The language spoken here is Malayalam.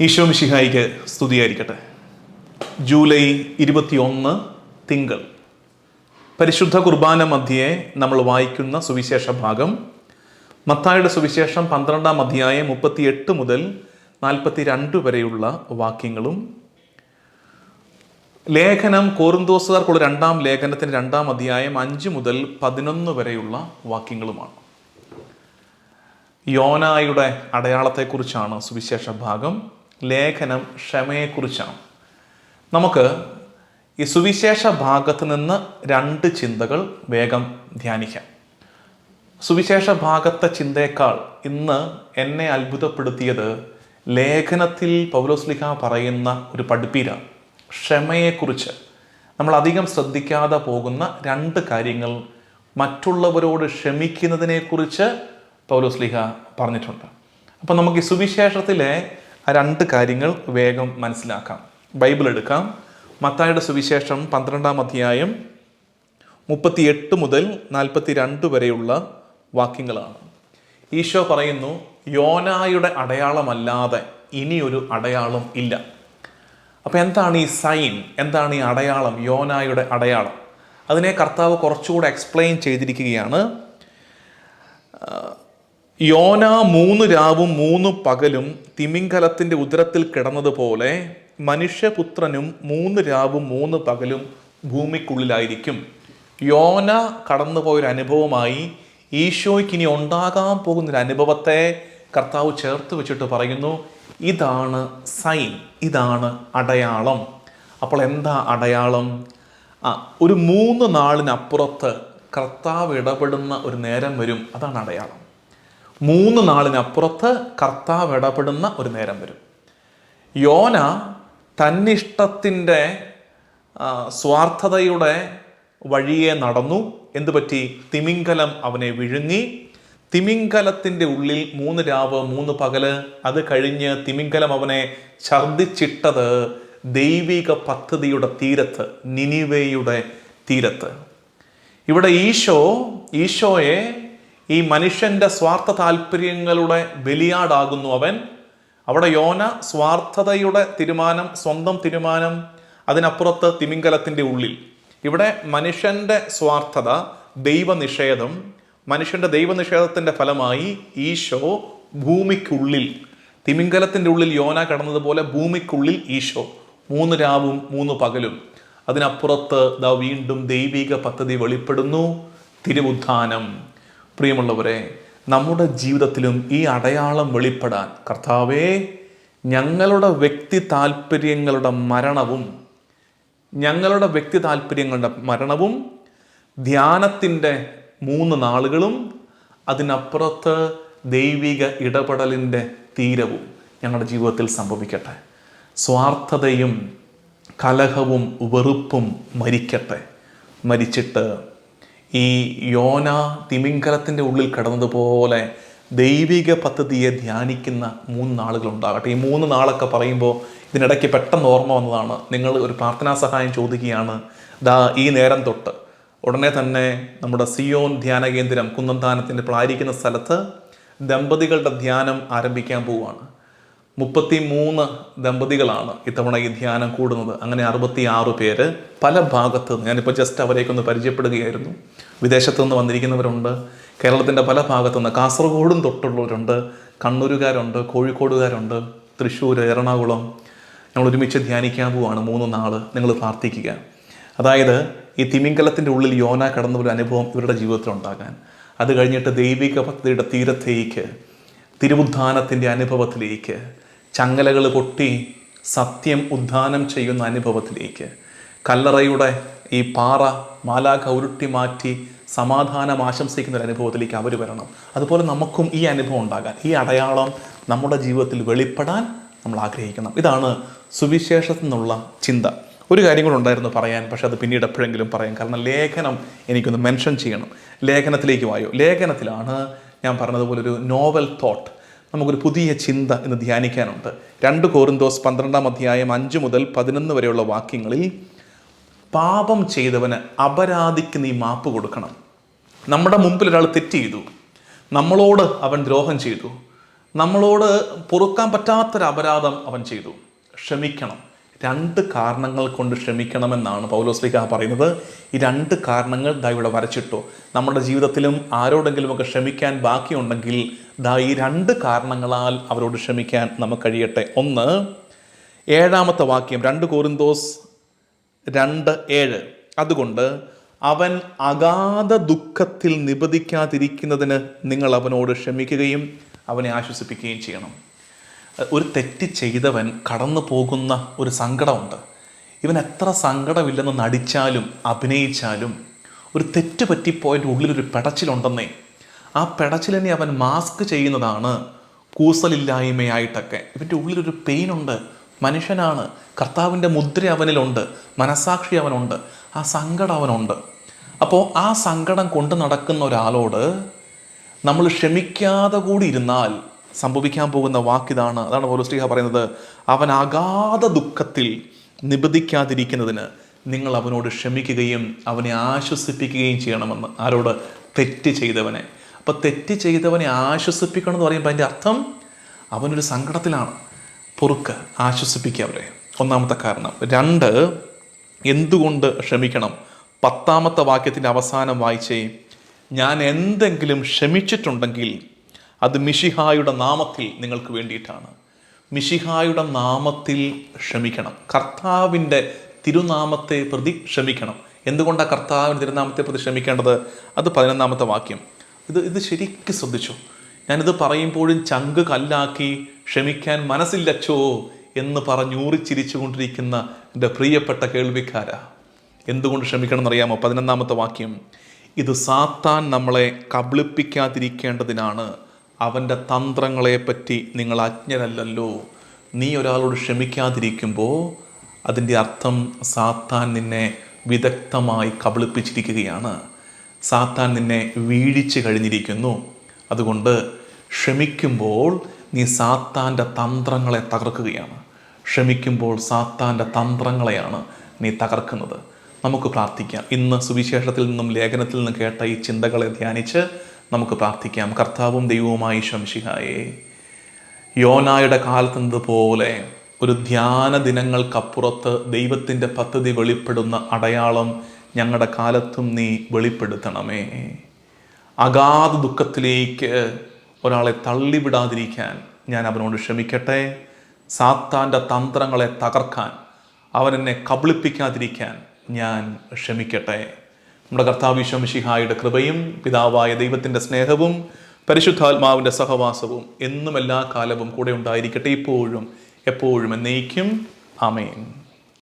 ഈശോ മിഷിഹായിക്ക് സ്തുതിയായിരിക്കട്ടെ. ജൂലൈ ഇരുപത്തിയൊന്ന് തിങ്കൾ. പരിശുദ്ധ കുർബാന മധ്യയെ നമ്മൾ വായിക്കുന്ന സുവിശേഷ ഭാഗം. മത്തായുടെ സുവിശേഷം പന്ത്രണ്ടാം അധ്യായം മുപ്പത്തിയെട്ട് മുതൽ നാൽപ്പത്തി രണ്ട് വരെയുള്ള വാക്യങ്ങളും. ലേഖനം കോറിന്തോസുകാർക്കുള്ള രണ്ടാം ലേഖനത്തിന് രണ്ടാം അധ്യായം അഞ്ച് മുതൽ പതിനൊന്ന് വരെയുള്ള വാക്യങ്ങളുമാണ്. യോനായുടെ അടയാളത്തെക്കുറിച്ചാണ് സുവിശേഷ ഭാഗം. ലേഖനം ക്ഷമയെക്കുറിച്ചാണ്. നമുക്ക് ഈ സുവിശേഷ ഭാഗത്ത് നിന്ന് രണ്ട് ചിന്തകൾ വേഗം ധ്യാനിക്കാം. സുവിശേഷ ഭാഗത്തെ ചിന്തയേക്കാൾ ഇന്ന് എന്നെ അത്ഭുതപ്പെടുത്തിയത് ലേഖനത്തിൽ പൗലോസ്ലിഹ പറയുന്ന ഒരു പഠിപ്പീര ക്ഷമയെക്കുറിച്ച്. നമ്മൾ അധികം ശ്രദ്ധിക്കാതെ പോകുന്ന രണ്ട് കാര്യങ്ങൾ മറ്റുള്ളവരോട് ക്ഷമിക്കുന്നതിനെക്കുറിച്ച് പൗലോസ്ലിഹ പറഞ്ഞിട്ടുണ്ട്. അപ്പം നമുക്ക് ഈ സുവിശേഷത്തിലെ ആ രണ്ട് കാര്യങ്ങൾ വേഗം മനസ്സിലാക്കാം. ബൈബിൾ എടുക്കാം. മത്തായുടെ സുവിശേഷം പന്ത്രണ്ടാം അധ്യായം മുപ്പത്തിയെട്ട് മുതൽ നാൽപ്പത്തി രണ്ട് വരെയുള്ള വാക്യങ്ങളാണ്. ഈശോ പറയുന്നു യോനായുടെ അടയാളമല്ലാതെ ഇനിയൊരു അടയാളം ഇല്ല. അപ്പോൾ എന്താണ് ഈ സൈൻ? എന്താണ് ഈ അടയാളം? യോനായുടെ അടയാളം. അതിനെ കർത്താവ് കുറച്ചുകൂടെ എക്സ്പ്ലെയിൻ ചെയ്തിരിക്കുകയാണ്. യോന മൂന്ന് രാവും മൂന്ന് പകലും തിമിംഗലത്തിന്റെ ഉദരത്തിൽ കിടന്നതുപോലെ മനുഷ്യപുത്രനും മൂന്ന് രാവും മൂന്ന് പകലും ഭൂമിക്കുള്ളിലായിരിക്കും. യോന കടന്നുപോയൊരു അനുഭവമായി ഈശോയ്ക്ക് ഇനി ഉണ്ടാകാൻ പോകുന്നൊരു അനുഭവത്തെ കർത്താവ് ചേർത്ത് വെച്ചിട്ട് പറയുന്നു ഇതാണ് സൈൻ ഇതാണ് അടയാളം. അപ്പോൾ എന്താ അടയാളം? ഒരു മൂന്ന് നാളിനപ്പുറത്ത് കർത്താവ് ഇടപെടുന്ന ഒരു നേരം വരും. അതാണ് അടയാളം. മൂന്ന് നാളിനപ്പുറത്ത് കർത്താവ് ഇടപെടുന്ന ഒരു നേരം വരും. യോന തന്നിഷ്ടത്തിന്റെ സ്വാർത്ഥതയുടെ വഴിയെ നടന്നു. എന്തുപറ്റി? തിമിംഗലം അവനെ വിഴുങ്ങി. തിമിംഗലത്തിന്റെ ഉള്ളിൽ മൂന്ന് രാവ് മൂന്ന് പകൽ. അത് കഴിഞ്ഞ് തിമിംഗലം അവനെ ഛർദിച്ചിട്ടത് ദൈവിക പദ്ധതിയുടെ തീരത്ത് നിനിവയുടെ തീരത്ത്. ഇവിടെ ഈശോ ഈശോയെ ഈ മനുഷ്യന്റെ സ്വാർത്ഥ താല്പര്യങ്ങളുടെ ബലിയാടാകുന്നു അവൻ. അവിടെ യോന സ്വാർത്ഥതയുടെ തീരുമാനം സ്വന്തം തീരുമാനം അതിനപ്പുറത്ത് തിമിംഗലത്തിന്റെ ഉള്ളിൽ. ഇവിടെ മനുഷ്യന്റെ സ്വാർത്ഥത ദൈവനിഷേധം മനുഷ്യന്റെ ദൈവനിഷേധത്തിന്റെ ഫലമായി ഈശോ ഭൂമിക്കുള്ളിൽ തിമിംഗലത്തിന്റെ ഉള്ളിൽ യോന കടന്നതുപോലെ ഭൂമിക്കുള്ളിൽ ഈശോ. മൂന്ന് രാവും മൂന്ന് പകലും. അതിനപ്പുറത്ത് ദ വീണ്ടും ദൈവിക പദ്ധതി വെളിപ്പെടുന്നു. തിരുവുദ്ധാനം പ്രിയമുള്ളവരെ നമ്മുടെ ജീവിതത്തിലും ഈ അടയാളം വെളിപ്പെടാൻ കർത്താവേ ഞങ്ങളുടെ വ്യക്തി താല്പര്യങ്ങളുടെ മരണവും ഞങ്ങളുടെ വ്യക്തി താല്പര്യങ്ങളുടെ മരണവും ധ്യാനത്തിന്റെ മൂന്ന് നാളുകളും അതിനപ്പുറത്ത് ദൈവിക ഇടപെടലിന്റെ തീരവും ഞങ്ങളുടെ ജീവിതത്തിൽ സംഭവിക്കട്ടെ. സ്വാർത്ഥതയും കലഹവും വെറുപ്പും മരിക്കട്ടെ. മരിച്ചിട്ട് ഈ യോന തിമിംഗലത്തിന്റെ ഉള്ളിൽ കിടന്നതുപോലെ ദൈവിക പദ്ധതിയെ ധ്യാനിക്കുന്ന മൂന്ന് നാളുകൾ ഉണ്ടാകട്ടെ ഈ മൂന്ന് നാളൊക്കെ പറയുമ്പോൾ ഇതിനിടയ്ക്ക് പെട്ടെന്ന് ഓർമ്മ വന്നതാണ്. നിങ്ങൾ ഒരു പ്രാർത്ഥനാ സഹായം ചോദിക്കുകയാണ്. ദാ ഈ നേരം തൊട്ട്. ഉടനെ തന്നെ നമ്മുടെ സിയോൻ ധ്യാന കേന്ദ്രം കുന്നന്താനത്തിന്റെ പ്ലാരിക്കുന്ന സ്ഥലത്ത് ദമ്പതികളുടെ ധ്യാനം ആരംഭിക്കാൻ പോവുകയാണ്. മുപ്പത്തി മൂന്ന് ദമ്പതികളാണ് ഇത്തവണ ഈ ധ്യാനം കൂടുന്നത്. അങ്ങനെ അറുപത്തി ആറ് പേര് പല ഭാഗത്ത് നിന്ന് ഞാനിപ്പോൾ ജസ്റ്റ് അവരേക്കൊന്ന് പരിചയപ്പെടുകയായിരുന്നു. വിദേശത്തു നിന്ന് വന്നിരിക്കുന്നവരുണ്ട്. കേരളത്തിന്റെ പല ഭാഗത്തു നിന്ന് കാസർഗോഡും തൊട്ടുള്ളവരുണ്ട്. കണ്ണൂരുകാരുണ്ട് കോഴിക്കോടുകാരുണ്ട് തൃശ്ശൂർ എറണാകുളം. ഞങ്ങൾ ഒരുമിച്ച് ധ്യാനിക്കാൻ പോവാണ് മൂന്ന് നാൾ നിങ്ങൾ പ്രാർത്ഥിക്കുക. അതായത് ഈ തിമിംഗലത്തിന്റെ ഉള്ളിൽ യോന കടന്ന ഒരു അനുഭവം ഇവരുടെ ജീവിതത്തിൽ ഉണ്ടാകാൻ. അത് കഴിഞ്ഞിട്ട് ദൈവിക പദ്ധതിയുടെ തീരത്തേക്ക് തിരുവുദ്ധാനത്തിന്റെ അനുഭവത്തിലേക്ക് ചങ്ങലകൾ പൊട്ടി സത്യം ഉദ്ധാനം ചെയ്യുന്ന അനുഭവത്തിലേക്ക്. കല്ലറയുടെ ഈ പാറ മാലാഖ ഉരുട്ടി മാറ്റി സമാധാനം ആശംസിക്കുന്ന ഒരു അനുഭവത്തിലേക്ക് അവർ വരണം. അതുപോലെ നമുക്കും ഈ അനുഭവം ഉണ്ടാകാൻ ഈ അടയാളം നമ്മുടെ ജീവിതത്തിൽ വെളിപ്പെടാൻ നമ്മൾ ആഗ്രഹിക്കണം. ഇതാണ് സുവിശേഷത്തിൽ നിന്നുള്ള ചിന്ത. ഒരു കാര്യം കൂടെ ഉണ്ടായിരുന്നു പറയാൻ പക്ഷെ അത് പിന്നീട് എപ്പോഴെങ്കിലും പറയാം കാരണം ലേഖനം എനിക്കൊന്ന് മെൻഷൻ ചെയ്യണം. ലേഖനത്തിലേക്ക് വായോ? ലേഖനത്തിലാണ് ഞാൻ പറഞ്ഞതുപോലെ ഒരു നോവൽ തോട്ട് നമുക്കൊരു പുതിയ ചിന്ത എന്ന് ധ്യാനിക്കാനുണ്ട്. രണ്ട് കോറിന്തോസ് പന്ത്രണ്ടാം അധ്യായം അഞ്ച് മുതൽ പതിനൊന്ന് വരെയുള്ള വാക്യങ്ങളിൽ പാപം ചെയ്തവന് അപരാധിക്ക് നീ മാപ്പ് കൊടുക്കണം. നമ്മുടെ മുമ്പിൽ ഒരാൾ തെറ്റ് ചെയ്തു. നമ്മളോട് അവൻ ദ്രോഹം ചെയ്തു. നമ്മളോട് പൊറുക്കാൻ പറ്റാത്തൊരു അപരാധം അവൻ ചെയ്തു. ക്ഷമിക്കണം. രണ്ട് കാരണങ്ങൾ കൊണ്ട് ക്ഷമിക്കണമെന്നാണ് പൗലോസ്ലിക്ക പറയുന്നത്. ഈ രണ്ട് കാരണങ്ങൾ ദാ ഇവിടെ വരച്ചിട്ടു. നമ്മുടെ ജീവിതത്തിലും ആരോടെങ്കിലുമൊക്കെ ക്ഷമിക്കാൻ ബാക്കിയുണ്ടെങ്കിൽ ദാ ഈ രണ്ട് കാരണങ്ങളാൽ അവരോട് ക്ഷമിക്കാൻ നമുക്ക് കഴിയട്ടെ. ഒന്ന് ഏഴാമത്തെ വാക്യം രണ്ട് കോരിന്തോസ് രണ്ട് ഏഴ്. അതുകൊണ്ട് അവൻ അഗാധ ദുഃഖത്തിൽ നിബദിക്കാതിരിക്കുന്നതിന് നിങ്ങൾ അവനോട് ക്ഷമിക്കുകയും അവനെ ആശ്വസിപ്പിക്കുകയും ചെയ്യണം. ഒരു തെറ്റ് ചെയ്തവൻ കടന്നു പോകുന്ന ഒരു സങ്കടമുണ്ട്. ഇവൻ എത്ര സങ്കടമില്ലെന്ന് നടിച്ചാലും അഭിനയിച്ചാലും ഒരു തെറ്റ് പറ്റിപ്പോയതിന്റെ ഉള്ളിലൊരു പെടച്ചിലുണ്ടെന്നേ ആ പെടച്ചിലിനെ അവൻ മാസ്ക് ചെയ്യുന്നതാണ് കൂസലില്ലായ്മയായിട്ടൊക്കെ. ഇവന്റെ ഉള്ളിലൊരു പെയിനുണ്ട്. മനുഷ്യനാണ്. കർത്താവിന്റെ മുദ്ര അവനിലുണ്ട്. മനസാക്ഷി അവനുണ്ട്. ആ സങ്കടം അവനുണ്ട്. അപ്പോൾ ആ സങ്കടം കൊണ്ട് നടക്കുന്ന ഒരാളോട് നമ്മൾ ക്ഷമിക്കാതെ കൂടി ഇരുന്നാൽ സംഭവിക്കാൻ പോകുന്ന വാക്കിതാണ്. അതാണ് പൗലോസ്ലിഹ പറയുന്നത്. അവൻ അഗാധ ദുഃഖത്തിൽ നിബദിക്കാതിരിക്കുന്നതിന് നിങ്ങൾ അവനോട് ക്ഷമിക്കുകയും അവനെ ആശ്വസിപ്പിക്കുകയും ചെയ്യണമെന്ന്. ആരോട്? തെറ്റ് ചെയ്തവനെ. അപ്പോൾ തെറ്റ് ചെയ്തവനെ ആശ്വസിപ്പിക്കണം എന്ന് പറയുമ്പോൾ അതിന്റെ അർത്ഥം അവനൊരു സങ്കടത്തിലാണ്. പൊറുക്ക് ആശ്വസിപ്പിക്കുക അവരെ. ഒന്നാമത്തെ കാരണം. രണ്ട് എന്തുകൊണ്ട് ക്ഷമിക്കണം? പത്താമത്തെ വാക്യത്തിന്റെ അവസാനം വായിച്ചേ ഞാൻ എന്തെങ്കിലും ക്ഷമിച്ചിട്ടുണ്ടെങ്കിൽ അത് മിഷിഹായുടെ നാമത്തിൽ നിങ്ങൾക്ക് വേണ്ടിയിട്ടാണ്. മിഷിഹായുടെ നാമത്തിൽ ക്ഷമിക്കണം. കർത്താവിന്റെ തിരുനാമത്തെ പ്രതി ക്ഷമിക്കണം. എന്തുകൊണ്ടാണ് കർത്താവിന്റെ തിരുനാമത്തെ പ്രതി ക്ഷമിക്കേണ്ടത്? അത് പതിനൊന്നാമത്തെ വാക്യം. ഇത് ഇത് ശരിക്കും ശ്രദ്ധിച്ചു? ഞാനിത് പറയുമ്പോഴും ചങ്ക് കല്ലാക്കി ക്ഷമിക്കാൻ മനസ്സില്ലച്ചോ എന്ന് പറഞ്ഞൂറിച്ചിരിച്ചു കൊണ്ടിരിക്കുന്ന എന്റെ പ്രിയപ്പെട്ട കേൾവിക്കാര. എന്തുകൊണ്ട് ക്ഷമിക്കണം എന്നറിയാമോ പതിനൊന്നാമത്തെ വാക്യം. ഇത് സാത്താൻ നമ്മളെ കബളിപ്പിക്കാതിരിക്കേണ്ടതിനാണ്. അവന്റെ തന്ത്രങ്ങളെപ്പറ്റി നിങ്ങൾ അജ്ഞരല്ലല്ലോ. നീ ഒരാളോട് ക്ഷമിക്കാതിരിക്കുമ്പോൾ അതിന്റെ അർത്ഥം സാത്താൻ നിന്നെ വിദഗ്ധമായി കബളിപ്പിച്ചിരിക്കുകയാണ്. സാത്താൻ നിന്നെ വീഴിച്ച് കഴിഞ്ഞിരിക്കുന്നു. അതുകൊണ്ട് ക്ഷമിക്കുമ്പോൾ നീ സാത്താന്റെ തന്ത്രങ്ങളെ തകർക്കുകയാണ്. ക്ഷമിക്കുമ്പോൾ സാത്താന്റെ തന്ത്രങ്ങളെയാണ് നീ തകർക്കുന്നത്. നമുക്ക് പ്രാർത്ഥിക്കാം. ഇന്ന് സുവിശേഷത്തിൽ നിന്നും ലേഖനത്തിൽ നിന്നും കേട്ട ഈ ചിന്തകളെ ധ്യാനിച്ച് നമുക്ക് പ്രാർത്ഥിക്കാം. കർത്താവും ദൈവവുമായി ശംശിഹായേ യോനായുടെ കാലത്തുന്നതുപോലെ ഒരു ധ്യാന ദിനങ്ങൾക്കപ്പുറത്ത് ദൈവത്തിന്റെ പദ്ധതി വെളിപ്പെടുന്ന അടയാളം ഞങ്ങളുടെ കാലത്തും നീ വെളിപ്പെടുത്തണമേ. അഗാധ ദുഃഖത്തിലേക്ക് ഒരാളെ തള്ളിവിടാതിരിക്കാൻ ഞാൻ അവനോട് ക്ഷമിക്കട്ടെ. സാത്താന്റെ തന്ത്രങ്ങളെ തകർക്കാൻ അവനെന്നെ കബളിപ്പിക്കാതിരിക്കാൻ ഞാൻ ക്ഷമിക്കട്ടെ. നമ്മുടെ കർത്താവ് ശംഷിഹായുടെ കൃപയും പിതാവായ ദൈവത്തിന്റെ സ്നേഹവും പരിശുദ്ധാത്മാവിന്റെ സഹവാസവും എന്നും എല്ലാ കാലവും കൂടെ ഉണ്ടായിരിക്കട്ടെ. ഇപ്പോഴും എപ്പോഴും എന്നേക്കും. ആമേൻ.